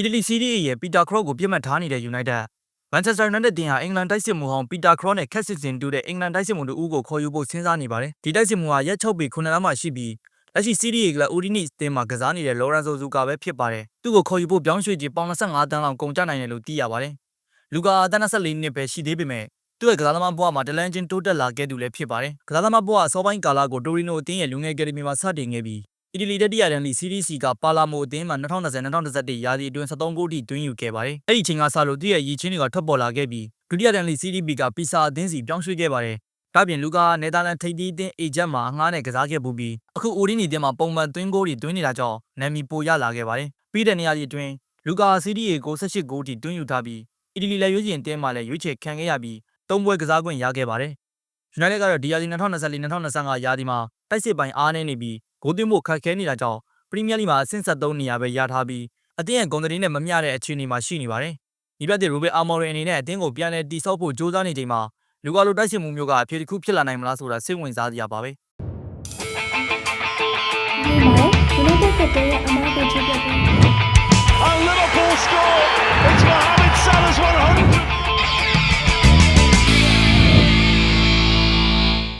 အီတလီစီးရီးရဲ့ပီတာခရော့ကိုပြစ်မှတ်ထားနေတဲ့ United မန်ချက်စတာယူနိုက်တက်တင်ဟာအင်္ဂလန်တိုက်စစ်မှုဟောင်းပီတာခရော့နဲ့ခက်စစ်စင်တူတဲ့အင်္ဂလန်တိုက်စစ်မှုတို့ဦးကိုခေါ်ယူဖို့စဉ်းစားနေပါတယ်။ဒီတိုက်စစ်မှုဟာရက်6ပေ9လမ်းမှာရှိပြီးလက်ရှိစီးရီးရဲ့ကလပ်ဦးဒီနီစ်တင်မှာကစားနေတဲ့လော်ရန်ဆိုဇူကာပဲဖြစ်ပါတယ်။သူ့ကိုခေါ်ယူဖို့ပြောင်းရွှေ့ကြီးပေါင်25တန်းလောက်ကုန်ကျနိုင်တယ်လို့သိရပါတယ်။လူကာအသက်24နှစ်ပဲရှိသေးပေမဲ့သူ့ရဲ့ကစားသမားဘဝမှာတလန်ချင်းတိုးတက်လာခဲ့သူလည်းဖြစ်ပါတယ်။ကစားသမားဘဝအစောပိုင်းကာလကိုတိုရီနိုအသင်းရဲ့လူငယ်အကယ်ဒမီမှာစတင်ခဲ့ပြီး အီတလီတတိယတန်းလီစီးရီးစီကပါလာမိုအသင်းမှာ2020-2021ရာသီအတွင်း73ဂိုးထိတွင်းယူခဲ့ပါတယ်။အဲ့ဒီချိန်ကစလို့သူ့ရဲ့ရည်ချင်းတွေကထွက်ပေါ်လာခဲ့ပြီးဒုတိယတန်းလီစီးရီးဘီကပီဆာအသင်းစီပြောင်းရွှေ့ခဲ့ပါတယ်။ဒါပြင်လူကာနယ်သာလန်ထိပ်သီးအသင်းအေဂျင့်မှာအငှားနဲ့ကစားခဲ့ပူပြီးအခုအိုဒီနီအသင်းမှာပုံမှန်သွင်းဂိုးတွေသွင်းနေတာကြောင့်နာမည်ပိုရလာခဲ့ပါတယ်။ပြီးတဲ့နေရာကြီးအတွင်းလူကာစီးရီးကို68ဂိုးထိတွင်းယူထားပြီးအီတလီလက်ရွေးချင်အသင်းမှာလည်းရွေးချယ်ခံခဲ့ရပြီးသုံးပွဲကစားခွင့်ရခဲ့ပါတယ်။ United ကတော့ဒီရာသီ2024-2025ရာသီမှာတိုက်စစ်ပိုင်းအားနည်းနေပြီး ဂိုးသွင်းဖို့ခက်ခဲနေတာကြောင့်ပရီးမီးယားလိမှာအဆင့်73နေရာပဲရထားပြီးအသင်းရဲ့ဂုဏ်သတင်းနဲ့မမျှတဲ့အခြေအနေမှာရှိနေပါတယ်။ဒီဘက်တဲ့ရိုဘယ်အာမော်ရီအနေနဲ့အသင်းကိုပြန်လည်တည်ဆောက်ဖို့ကြိုးစားနေချိန်မှာလူကာလိုတိုက်စစ်မှုမျိုးကအဖြစ်တစ်ခုဖြစ်လာနိုင်မလားဆိုတာစိတ်ဝင်စားစရာပါပဲ